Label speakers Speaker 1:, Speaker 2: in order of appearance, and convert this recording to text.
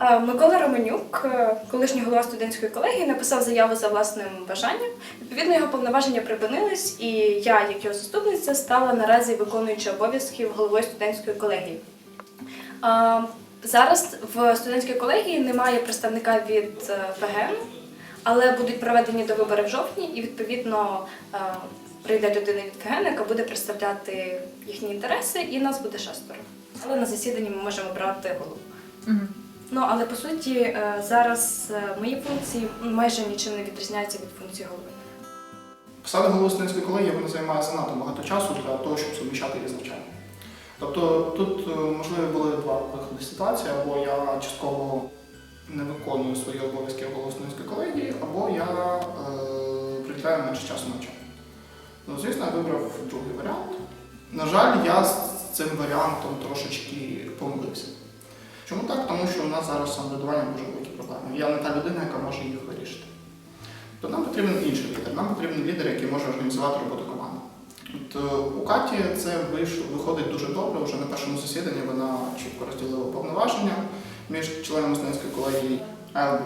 Speaker 1: Е, Микола Романюк, е, колишній голова студентської колегії, написав заяву за власним бажанням. Відповідно, його повноваження припинились, і я, як його заступниця, стала наразі виконуючи обов'язків головою студентської колегії. Е, Зараз в студентській колегії немає представника від ПГН, але будуть проведені до вибори в жовтні, і відповідно прийде людина від ПГН, яка буде представляти їхні інтереси, і нас буде шестеро. Але на засіданні ми можемо брати голову. Ну але по суті е, зараз е, мої функції майже нічим не відрізняються від функції голови.
Speaker 2: Посада голови студентської колегії вона займає занадто багато часу для того, щоб суміщати її з навчанням. Тобто тут е, можливі були два виходи ситуації, або я частково не виконую свої обов'язки як голова студентської колегії, або я е, приділяю менше часу навчанню. Ну, звісно, я вибрав другий варіант. На жаль, я з цим варіантом трошечки помилився. Чому так? Нас зараз самоврядування дуже великі проблеми. Я не та людина, яка може їх вирішити. То нам потрібен інший лідер. Нам потрібен лідер, який може організувати роботу команди. От е, у Каті це виходить дуже добре. Вже на першому засіданні вона чітко розділила повноваження між членами студентської колегії I'll.